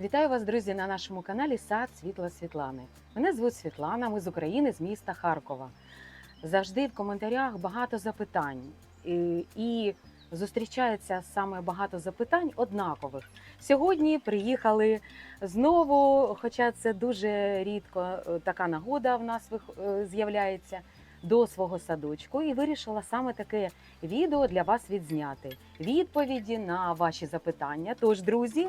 Вітаю вас, друзі, на нашому каналі Сад Світла Світлани. Мене звуть Світлана, ми з України, з міста Харкова. Завжди в коментарях багато запитань. І, зустрічається саме багато запитань однакових. Сьогодні приїхали знову, хоча це дуже рідко е, така нагода в нас е, з'являється до свого садочку, і вирішила саме таке відео для вас відзняти. Відповіді на ваші запитання. Тож, друзі,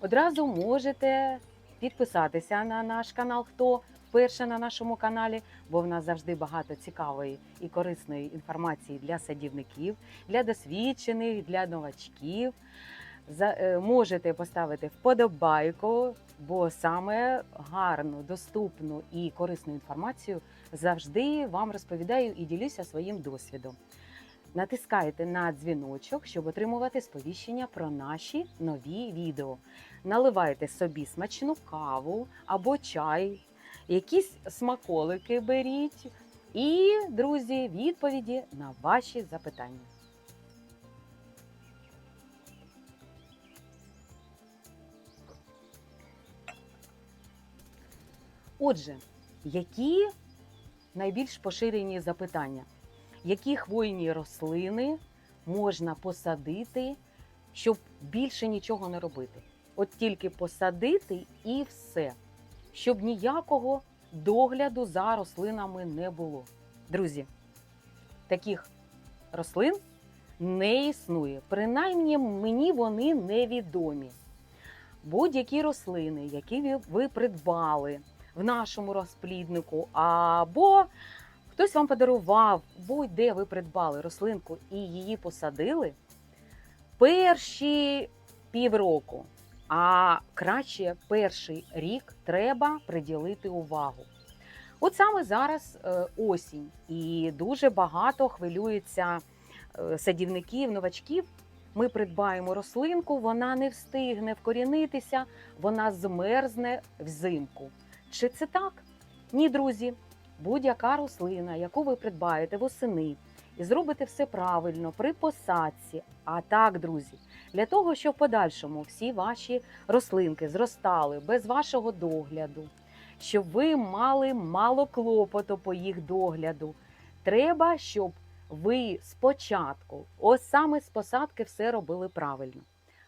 одразу можете підписатися на наш канал, хто вперше на нашому каналі, бо в нас завжди багато цікавої і корисної інформації для садівників, для досвідчених, для новачків. Е, можете поставити вподобайку, бо саме гарну, доступну і корисну інформацію завжди вам розповідаю і ділюся своїм досвідом. Натискайте на дзвіночок, щоб отримувати сповіщення про наші нові відео. Наливайте собі смачну каву або чай, якісь смаколики беріть. І, друзі, відповіді на ваші запитання. Отже, які найбільш поширені запитання? Які хвойні рослини можна посадити, щоб більше нічого не робити? От тільки посадити і все, щоб ніякого догляду за рослинами не було. Друзі, таких рослин не існує. Принаймні мені вони невідомі. Будь-які рослини, які ви- придбали в нашому розпліднику, або хтось вам подарував, будь-де ви придбали рослинку і її посадили, перші півроку, а краще перший рік треба приділити увагу. От саме зараз е, осінь, і дуже багато хвилюється е, садівників, новачків. Ми придбаємо рослинку, вона не встигне вкорінитися, вона змерзне взимку. Чи це так? Ні, друзі. Будь-яка рослина, яку ви придбаєте восени, і зробите все правильно при посадці. А так, друзі, для того, щоб в подальшому всі ваші рослинки зростали без вашого догляду, щоб ви мали мало клопоту по їх догляду, треба, щоб ви спочатку, ось саме з посадки, все робили правильно.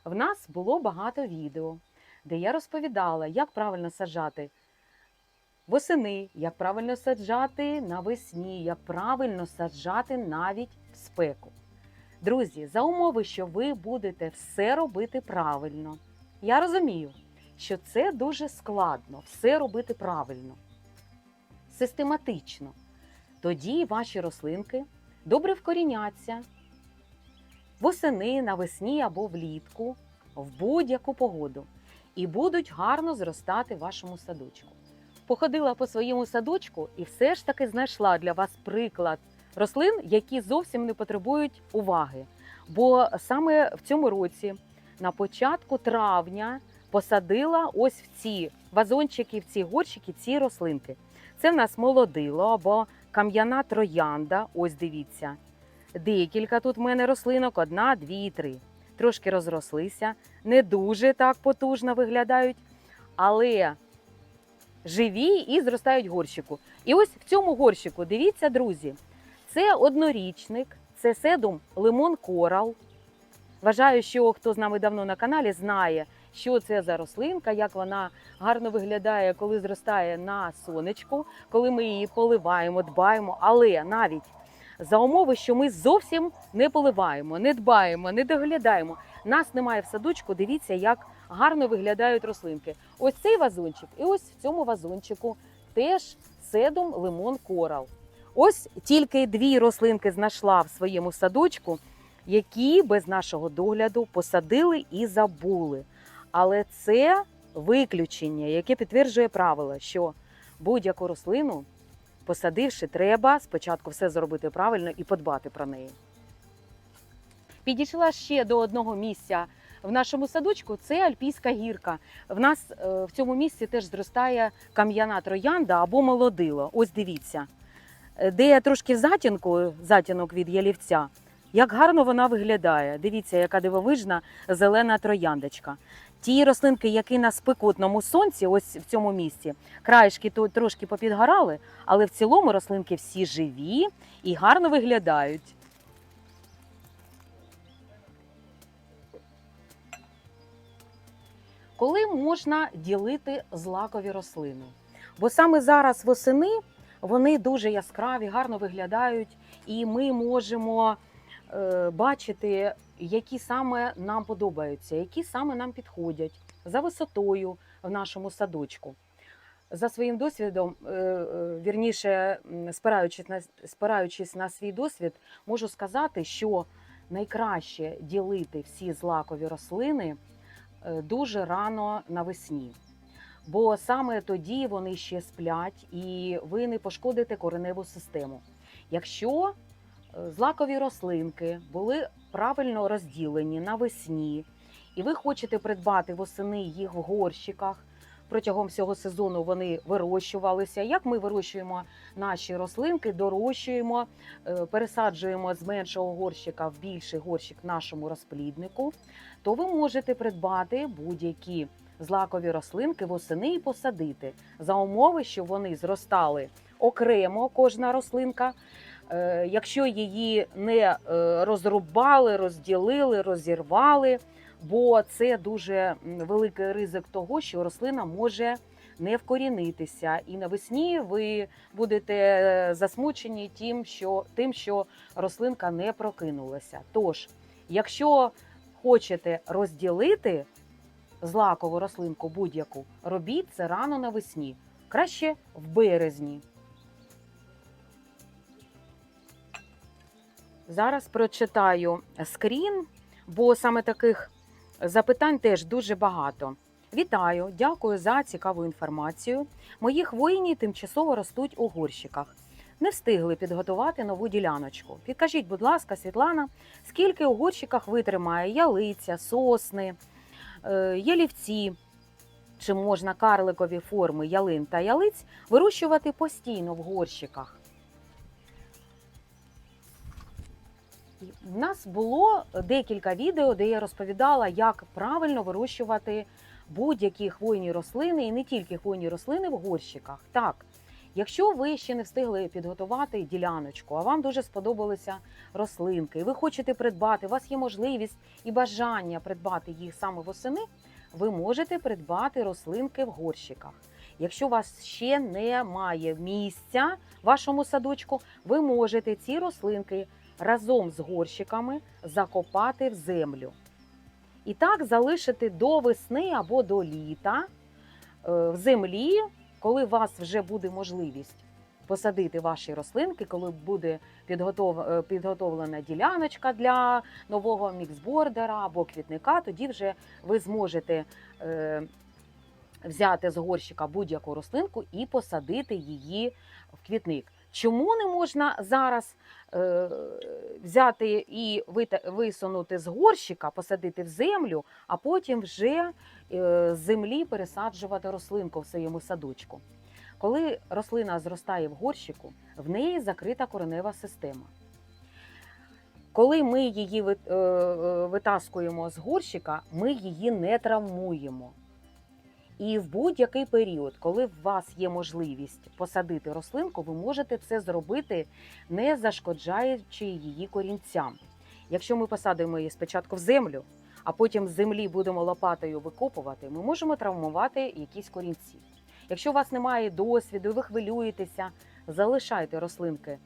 В нас було багато відео, де я розповідала, як правильно саджати восени, як правильно саджати навесні, як правильно саджати навіть в спеку. Друзі, за умови, що ви будете все робити правильно. Я розумію, що це дуже складно все робити правильно, систематично. Тоді ваші рослинки добре вкоріняться восени, навесні або влітку в будь-яку погоду і будуть гарно зростати вашому садочку. Походила по своєму садочку і все ж таки знайшла для вас приклад рослин, які зовсім не потребують уваги. Бо саме в цьому році, на початку травня, посадила ось в ці вазончики, в ці горщики, ці рослинки. Це в нас молодило або кам'яна троянда. Ось дивіться. Декілька тут в мене рослинок, одна, дві, три. Трошки розрослися, не дуже так потужно виглядають, але живі і зростають горщику. І ось в цьому горщику, дивіться, друзі, це однорічник, це седум лимон корал. Вважаю, що хто з нами давно на каналі знає, що це за рослинка, як вона гарно виглядає, коли зростає на сонечку, коли ми її поливаємо, дбаємо. Але навіть за умови, що ми зовсім не поливаємо, не дбаємо, не доглядаємо. Нас немає в садочку. Дивіться, як гарно виглядають рослинки. Ось цей вазончик, і ось в цьому вазончику теж седум лимон корал. Ось тільки дві рослинки знайшла в своєму садочку, які без нашого догляду посадили і забули. Але це виключення, яке підтверджує правило, що будь-яку рослину, посадивши, треба спочатку все зробити правильно і подбати про неї. Підійшла ще до одного місця в нашому садочку. Це Альпійська гірка. В нас е, в цьому місці теж зростає кам'яна троянда або молодило. Ось дивіться, Е, де я трошки затінку, затінок від ялівця. Як гарно вона виглядає. Дивіться, яка дивовижна зелена трояндочка. Ті рослинки, які на спекотному сонці, ось в цьому місці, краєшки то трошки попідгорали, але в цілому рослинки всі живі і гарно виглядають. Коли можна ділити злакові рослини? Бо саме зараз восени вони дуже яскраві, гарно виглядають, і ми можемо е, бачити, які саме нам подобаються, які саме нам підходять за висотою в нашому садочку. За своїм досвідом, е, е, вірніше, спираючись на, спираючись на свій досвід, можу сказати, що найкраще ділити всі злакові рослини дуже рано навесні. Бо саме тоді вони ще сплять і ви не пошкодите кореневу систему. Якщо е, злакові рослинки були правильно розділені навесні, і ви хочете придбати восени їх в горщиках. Протягом всього сезону вони вирощувалися. Як ми вирощуємо наші рослинки, дорощуємо, е, пересаджуємо з меншого горщика в більший горщик нашому розпліднику, то ви можете придбати будь-які злакові рослинки восени і посадити за умови, що вони зростали окремо, кожна рослинка. Е, Якщо її не е, розрубали, розділили, розірвали, бо це дуже великий ризик того, що рослина може не вкорінитися, і навесні ви будете е, засмучені тим, що, тим, що рослинка не прокинулася. Тож, якщо хочете розділити злакову рослинку будь-яку, робіть це рано навесні, краще в березні. Зараз прочитаю скрін, бо саме таких запитань теж дуже багато. Вітаю, дякую за цікаву інформацію. Мої хвойні тимчасово ростуть у горщиках. Не встигли підготувати нову діляночку. Підкажіть, будь ласка, Світлана, скільки у горщиках витримає ялиця, сосни, е, ялівці? Чи можна карликові форми ялин та ялиць вирощувати постійно в горщиках? У нас було декілька відео, де я розповідала, як правильно вирощувати будь-які хвойні рослини і не тільки хвойні рослини в горщиках. Так, якщо ви ще не встигли підготувати діляночку, а вам дуже сподобалися рослинки, і ви хочете придбати, у вас є можливість і бажання придбати їх саме восени, ви можете придбати рослинки в горщиках. Якщо у вас ще немає місця в вашому садочку, ви можете ці рослинки разом з горщиками закопати в землю. І так залишити до весни або до літа е, в землі, коли у вас вже буде можливість посадити ваші рослинки, коли буде е, підготовлена діляночка для нового міксбордера або квітника, тоді вже ви зможете е, взяти з горщика будь-яку рослинку і посадити її в квітник. Чому не можна зараз е, взяти і висунути з горщика, посадити в землю, а потім вже е, з землі пересаджувати рослинку в своєму садочку? Коли рослина зростає в горщику, в неї закрита коренева система. Коли ми її е, е, витаскуємо з горщика, ми її не травмуємо. І в будь-який період, коли у вас є можливість посадити рослинку, ви можете це зробити, не зашкоджаючи її корінцям. Якщо ми посадимо її спочатку в землю, а потім з землі будемо лопатою викопувати, ми можемо травмувати якісь корінці. Якщо у вас немає досвіду, ви хвилюєтеся, залишайте рослинки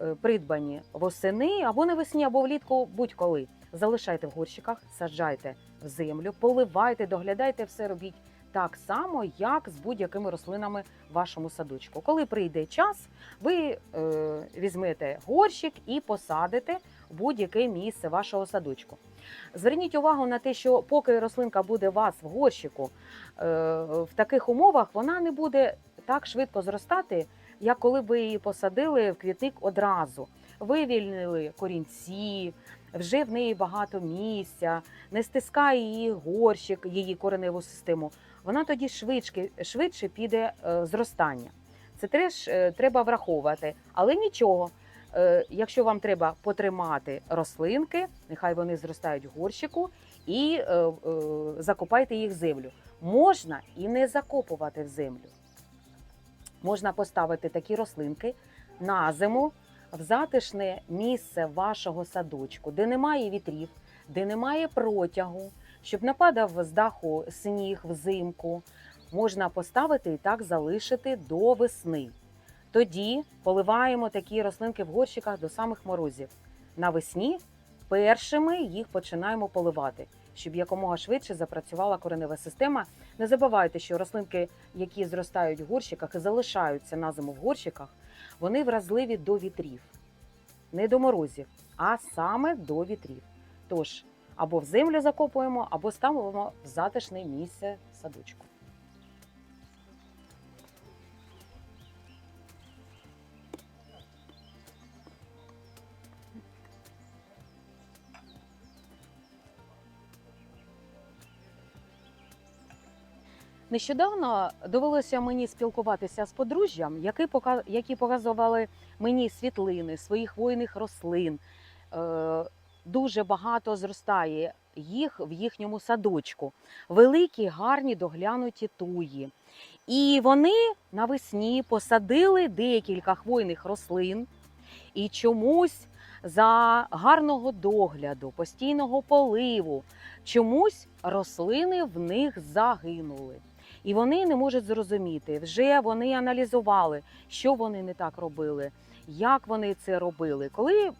е, придбані восени або навесні, або влітку, будь-коли. Залишайте в горщиках, саджайте в землю, поливайте, доглядайте все, робіть так само, як з будь-якими рослинами в вашому садочку. Коли прийде час, ви е, візьмете горщик і посадите будь-яке місце вашого садочку. Зверніть увагу на те, що поки рослинка буде у вас в горщику, е, в таких умовах вона не буде так швидко зростати, як коли ви її посадили в квітник одразу. Вивільнили корінці, вже в неї багато місця, не стискає її горщик, її кореневу систему. Вона тоді швидше, швидше піде е, зростання. Це теж е, треба враховувати. Але нічого, е, якщо вам треба потримати рослинки, нехай вони зростають в горщику, і е, е, закопайте їх в землю. Можна і не закопувати в землю. Можна поставити такі рослинки на зиму в затишне місце вашого садочку, де немає вітрів, де немає протягу, щоб нападав з даху сніг взимку. Можна поставити і так залишити до весни. Тоді поливаємо такі рослинки в горщиках до самих морозів. Навесні першими їх починаємо поливати, щоб якомога швидше запрацювала коренева система. Не забувайте, що рослинки, які зростають в горщиках і залишаються на зиму в горщиках, вони вразливі до вітрів, не до морозів, а саме до вітрів. Тож або в землю закопуємо, або ставимо в затишне місце садочку. Нещодавно довелося мені спілкуватися з подружжям, які, показували мені світлини своїх хвойних рослин. Е, дуже багато зростає їх в їхньому садочку. Великі, гарні, доглянуті туї. І вони навесні посадили декілька хвойних рослин і чомусь за гарного догляду, постійного поливу, чомусь рослини в них загинули. І вони не можуть зрозуміти. Вже вони аналізували, що вони не так робили, як вони це робили. Коли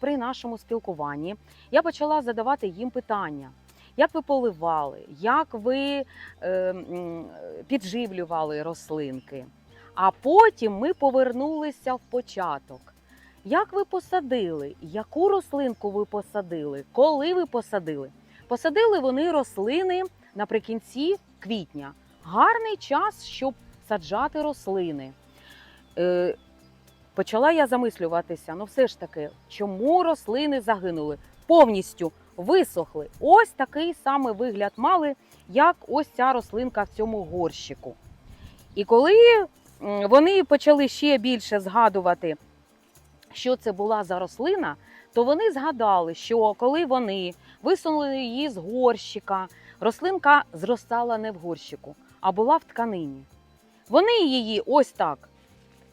при, нашому спілкуванні я почала задавати їм питання. Як ви поливали, як ви е, підживлювали рослинки? А потім ми повернулися в початок. Як ви посадили? Яку рослинку ви посадили? Коли ви посадили? Посадили вони рослини наприкінці квітня. Гарний час, щоб саджати рослини. Е, почала я замислюватися: ну все ж таки, чому рослини загинули? Повністю висохли. Ось такий саме вигляд мали, як ось ця рослинка в цьому горщику. І коли вони почали ще більше згадувати, що це була за рослина, то вони згадали, що коли вони висунули її з горщика, рослинка зростала не в горщику, а була в тканині. Вони її ось так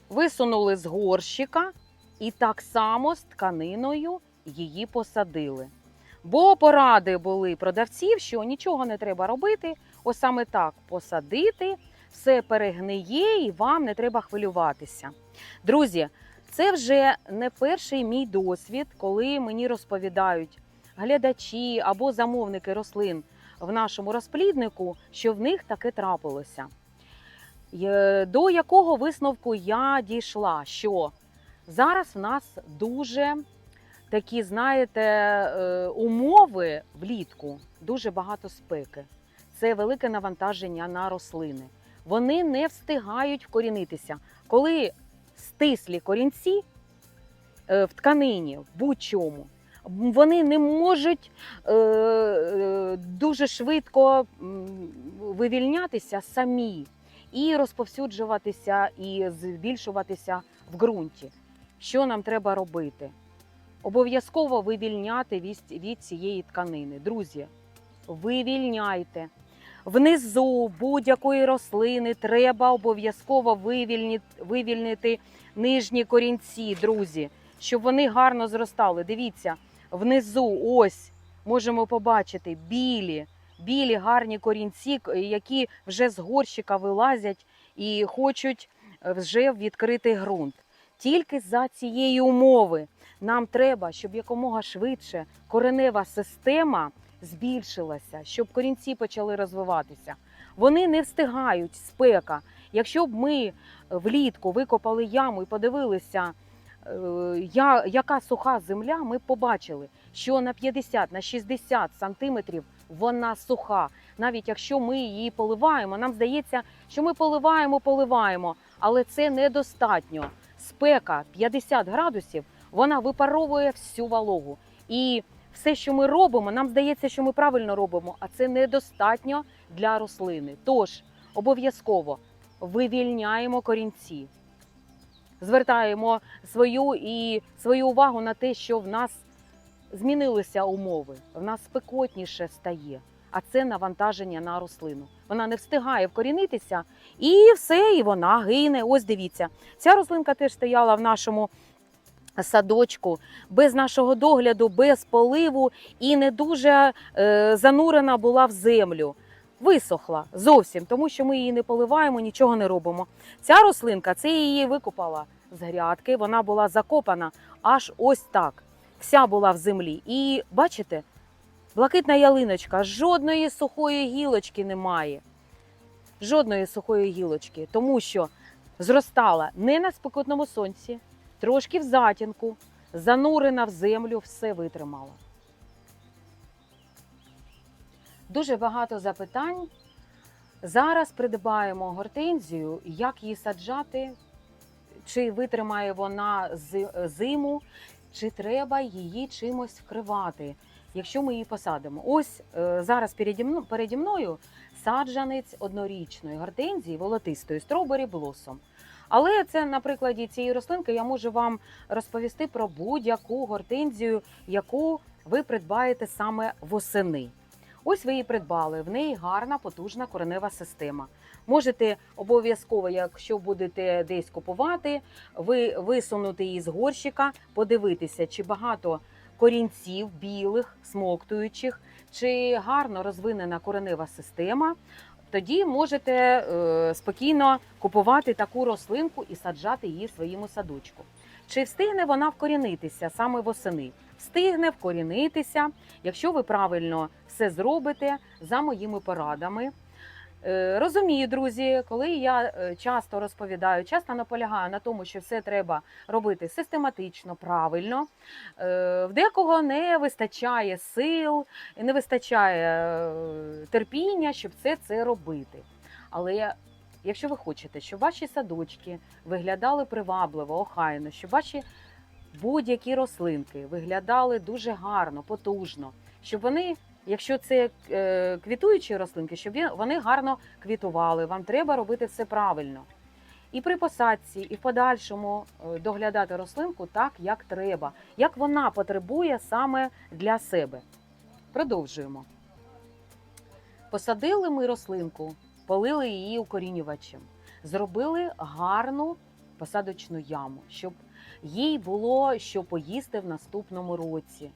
висунули з горщика і так само з тканиною її посадили. Бо поради були продавців, що нічого не треба робити, ось саме так посадити, все перегниє і вам не треба хвилюватися. Друзі, це вже не перший мій досвід, коли мені розповідають глядачі або замовники рослин в нашому розпліднику, що в них таке трапилося. До якого висновку я дійшла, що зараз в нас дуже такі, знаєте, е, умови влітку, дуже багато спеки. Це велике навантаження на рослини. Вони не встигають вкорінитися. Коли стислі корінці е, в тканині, в будь-чому, вони не можуть е, е, дуже швидко вивільнятися самі і розповсюджуватися, і збільшуватися в ґрунті. Що нам треба робити? Обов'язково вивільняти від, цієї тканини. Друзі, вивільняйте. Внизу будь-якої рослини треба обов'язково вивільнити нижні корінці, друзі, щоб вони гарно зростали. Дивіться, внизу ось можемо побачити білі, білі гарні корінці, які вже з горщика вилазять і хочуть е, вже відкрити ґрунт. Тільки за цієї умови нам треба, щоб якомога швидше коренева система збільшилася, щоб корінці почали розвиватися. Вони не встигають спека. Якщо б ми влітку викопали яму і подивилися, е, я- яка суха земля, ми побачили, що на 50 на 60 сантиметрів вона суха. Навіть якщо ми її поливаємо, нам здається, що ми поливаємо, поливаємо, але це недостатньо. Спека 50 градусів, вона випаровує всю вологу. І все, що ми робимо, нам здається, що ми правильно робимо, а це недостатньо для рослини. Тож обов'язково вивільняємо корінці, звертаємо свою і свою увагу на те, що в нас змінилися умови, в нас спекотніше стає, а це навантаження на рослину. Вона не встигає вкорінитися, і все, і вона гине. Ось дивіться, ця рослинка теж стояла в нашому садочку без нашого догляду, без поливу і не дуже е, занурена була в землю. Висохла зовсім, тому що ми її не поливаємо, нічого не робимо. Ця рослинка, це її викопала з грядки, вона була закопана аж ось так. Вся була в землі. І бачите, блакитна ялиночка, жодної сухої гілочки немає. Жодної сухої гілочки, тому що зростала не на спекотному сонці, трошки в затінку, занурена в землю, все витримала. Дуже багато запитань. Зараз придбаємо гортензію, як її саджати, чи витримає вона зи- зиму, чи треба її чимось вкривати, якщо ми її посадимо. Ось е, зараз переді мною саджанець однорічної гортензії волотистої стробері блосом. Але це на прикладі цієї рослинки я можу вам розповісти про будь-яку гортензію, яку ви придбаєте саме восени. Ось ви її придбали. В неї гарна потужна коренева система. Можете обов'язково, якщо будете десь купувати, ви висунути її з горщика, подивитися, чи багато корінців білих, смоктуючих, чи гарно розвинена коренева система. Тоді можете е, спокійно купувати таку рослинку і саджати її в своєму садочку. Чи встигне вона вкорінитися саме восени? Встигне вкорінитися, якщо ви правильно все зробите за моїми порадами. Е, Розумію, друзі, коли я е, часто розповідаю, часто наполягаю на тому, що все треба робити систематично, правильно. Е, В декого не вистачає сил, не вистачає терпіння, щоб це, це робити. Але якщо ви хочете, щоб ваші садочки виглядали привабливо, охайно, щоб ваші будь-які рослинки виглядали дуже гарно, потужно, щоб вони, якщо це е, квітуючі рослинки, щоб вони гарно квітували. Вам треба робити все правильно. І при посадці, і в подальшому е, доглядати рослинку так, як треба, як вона потребує саме для себе. Продовжуємо. Посадили ми рослинку, полили її укорінювачем, зробили гарну посадочну яму, щоб їй було що поїсти в наступному році,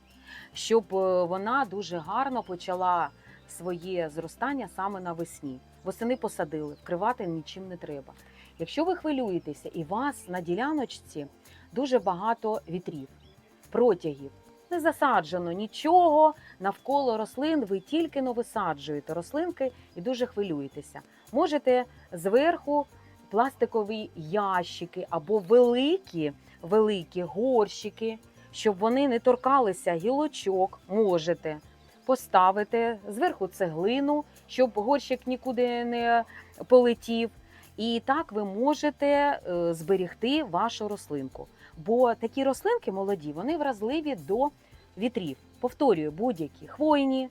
щоб е, вона дуже гарно почала своє зростання саме навесні. Восени посадили, вкривати нічим не треба. Якщо ви хвилюєтеся і вас на діляночці дуже багато вітрів, протягів, не засаджено нічого навколо рослин, ви тільки но висаджуєте рослинки і дуже хвилюєтеся. Можете зверху пластикові ящики або великі, великі горщики, щоб вони не торкалися гілочок, можете поставити зверху цеглину, щоб горщик нікуди не полетів. І так ви можете е, зберегти вашу рослинку. Бо такі рослинки молоді, вони вразливі до вітрів. Повторюю, будь-які хвойні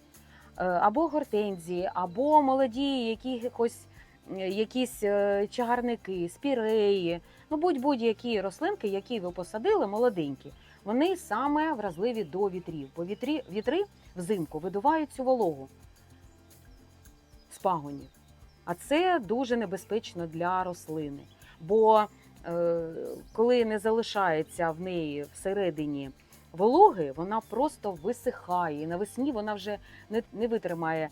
е, або гортензії, або молоді якихось, е, якісь е, чагарники, спіреї, ну будь-будь-які рослинки, які ви посадили, молоденькі, вони саме вразливі до вітрів. Бо вітрі, вітри взимку видувають цю вологу з пагонів. А це дуже небезпечно для рослини. Бо е, коли не залишається в неї всередині вологи, вона просто висихає. І навесні вона вже не, не витримає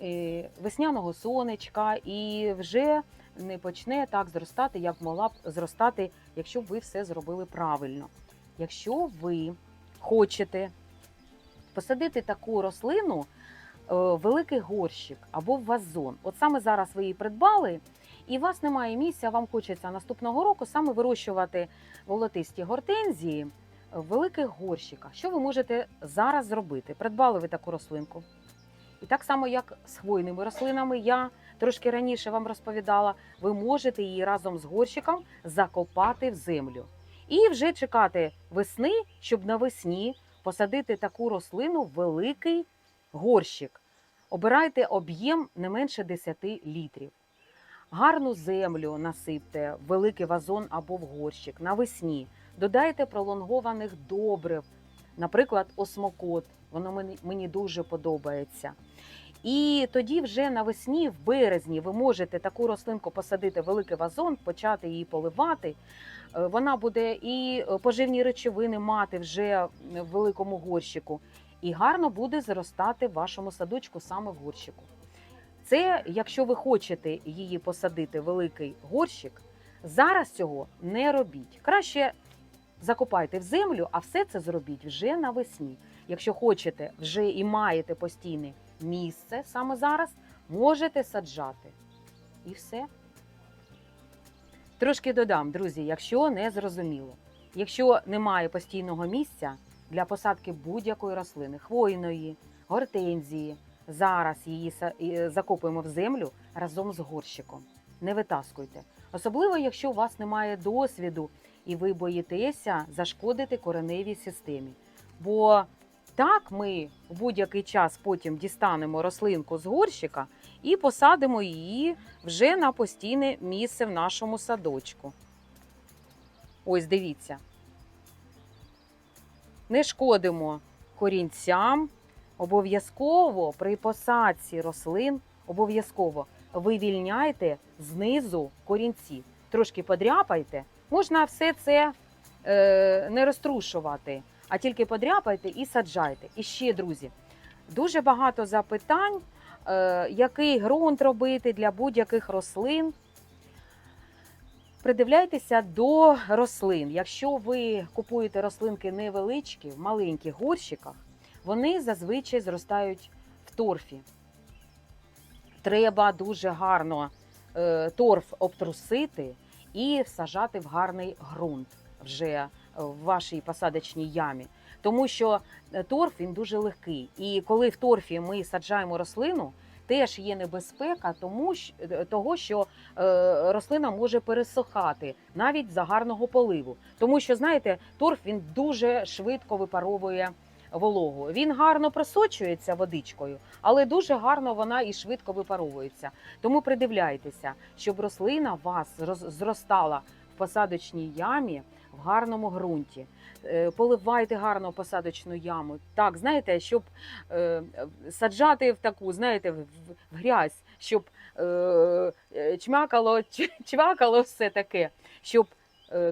е, весняного сонечка і вже не почне так зростати, як могла б зростати, якщо б ви все зробили правильно. Якщо ви хочете посадити таку рослину, е, великий горщик або вазон. От саме зараз ви її придбали, і у вас немає місця, вам хочеться наступного року саме вирощувати волотисті гортензії в великих горщиках. Що ви можете зараз зробити? Придбали ви таку рослинку. І так само, як з хвойними рослинами, я трошки раніше вам розповідала, ви можете її разом з горщиком закопати в землю. І вже чекати весни, щоб навесні посадити таку рослину в великий горщик. Обирайте об'єм не менше 10 літрів. Гарну землю насипте в великий вазон або в горщик навесні. Додайте пролонгованих добрив наприклад, осмокот. Воно мені, дуже подобається. І тоді вже навесні, в березні, ви можете таку рослинку посадити в великий вазон, почати її поливати. Е, Вона буде і е, поживні речовини мати вже в великому горщику, і гарно буде зростати в вашому садочку саме в горщику. Це якщо ви хочете її посадити в великий горщик, зараз цього не робіть. Краще закопайте в землю, а все це зробіть вже навесні. Якщо хочете, вже і маєте постійне місце саме зараз, можете саджати. І все. Трошки додам, друзі, якщо не зрозуміло. Якщо немає постійного місця для посадки будь-якої рослини, хвойної, гортензії, зараз її закопуємо в землю разом з горщиком. Не витаскуйте. Особливо, якщо у вас немає досвіду і ви боїтеся зашкодити кореневій системі. Бо так ми в будь-який час потім дістанемо рослинку з горщика і посадимо її вже на постійне місце в нашому садочку. Ось дивіться. Не шкодимо корінцям. Обов'язково при посадці рослин обов'язково вивільняйте знизу корінці. Трошки подряпайте. Можна все це е, не розтрушувати, а тільки подряпайте і саджайте. І ще, друзі, дуже багато запитань, е, який ґрунт робити для будь-яких рослин. Придивляйтеся до рослин. Якщо ви купуєте рослинки невеличкі, в маленьких горщиках, вони зазвичай зростають в торфі. Треба дуже гарно е, торф обтрусити і всажати в гарний ґрунт вже е, в вашій посадочній ямі. Тому що е, торф він дуже легкий. І коли в торфі ми саджаємо рослину, теж є небезпека, тому е, того, що рослина може пересохати навіть за гарного поливу. Тому що, знаєте, торф він дуже швидко випаровує вологу. Він гарно просочується водичкою, але дуже гарно вона і швидко випаровується. Тому придивляйтеся, щоб рослина вас зростала в посадочній ямі в гарному ґрунті. Е, Поливайте гарно посадочну яму. Так, знаєте, щоб е, саджати в таку, знаєте, в, грязь, щоб е, чмякало, чвакало все таке, щоб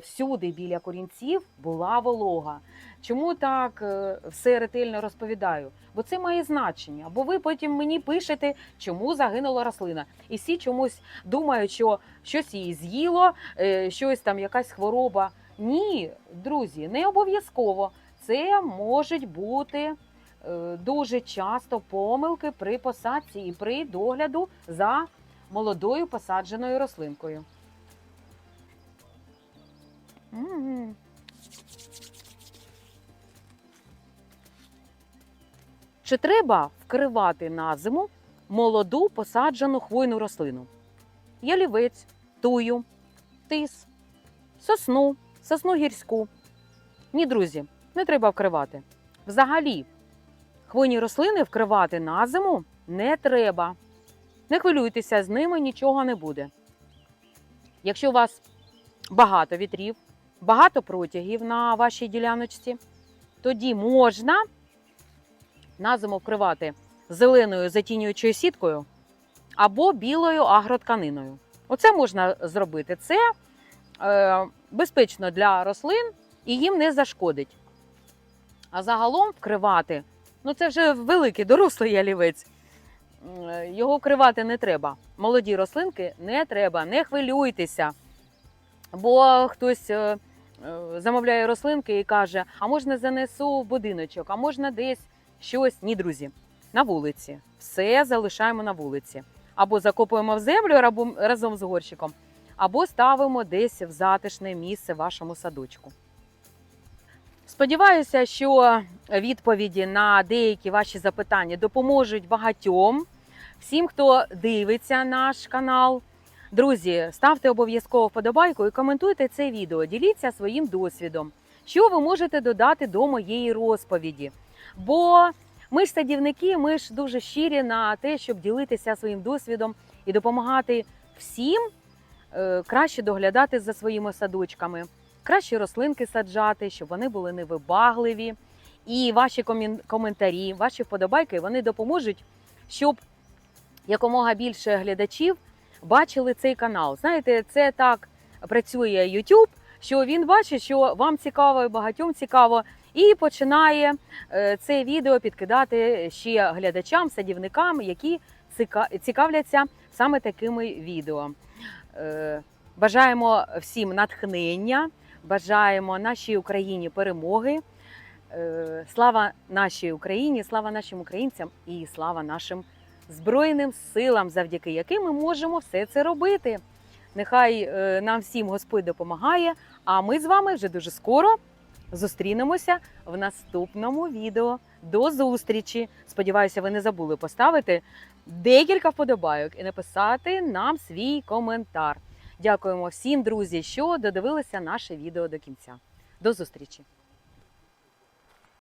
всюди біля корінців була волога. Чому так е, все ретельно розповідаю? Бо це має значення. Бо ви потім мені пишете, чому загинула рослина. І всі чомусь думають, що щось її з'їло, е, щось там, якась хвороба. Ні, друзі, не обов'язково. Це можуть бути е, дуже часто помилки при посадці і при догляду за молодою посадженою рослинкою. Чи треба вкривати на зиму молоду посаджену хвойну рослину? Ялівець, тую, тис, сосну, сосну гірську. Ні, друзі, не треба вкривати. Взагалі, хвойні рослини вкривати на зиму не треба. Не хвилюйтеся, з ними нічого не буде. Якщо у вас багато вітрів, багато протягів на вашій діляночці, тоді можна на зиму вкривати зеленою затінюючою сіткою або білою агротканиною. Оце можна зробити. Це е, безпечно для рослин і їм не зашкодить. А загалом вкривати, ну це вже великий дорослий ялівець. Його вкривати не треба. Молоді рослинки не треба, не хвилюйтеся. Бо хтось е, е, замовляє рослинки і каже: а можна занесу в будиночок, а можна десь щось. Ні, друзі, на вулиці. Все залишаємо на вулиці. Або закопуємо в землю разом з горщиком, або ставимо десь в затишне місце вашому садочку. Сподіваюся, що відповіді на деякі ваші запитання допоможуть багатьом, всім, хто дивиться наш канал. Друзі, ставте обов'язково вподобайку і коментуйте це відео. Діліться своїм досвідом, що ви можете додати до моєї розповіді. Бо ми ж садівники, ми ж дуже щирі на те, щоб ділитися своїм досвідом і допомагати всім е, краще доглядати за своїми садочками, краще рослинки саджати, щоб вони були невибагливі І ваші коментарі, ваші вподобайки вони допоможуть, щоб якомога більше глядачів бачили цей канал. Знаєте, це так працює YouTube, що він бачить, що вам цікаво і багатьом цікаво, і починає е, це відео підкидати ще глядачам, садівникам, які цікавляться саме такими відео. Е, Бажаємо всім натхнення, бажаємо нашій Україні перемоги. Е, Слава нашій Україні, слава нашим українцям і слава нашим Збройним силам, завдяки яким ми можемо все це робити. Нехай нам всім Господь допомагає. А ми з вами вже дуже скоро зустрінемося в наступному відео. До зустрічі! Сподіваюся, ви не забули поставити декілька вподобайок і написати нам свій коментар. Дякуємо всім, друзі, що додивилися наше відео до кінця. До зустрічі!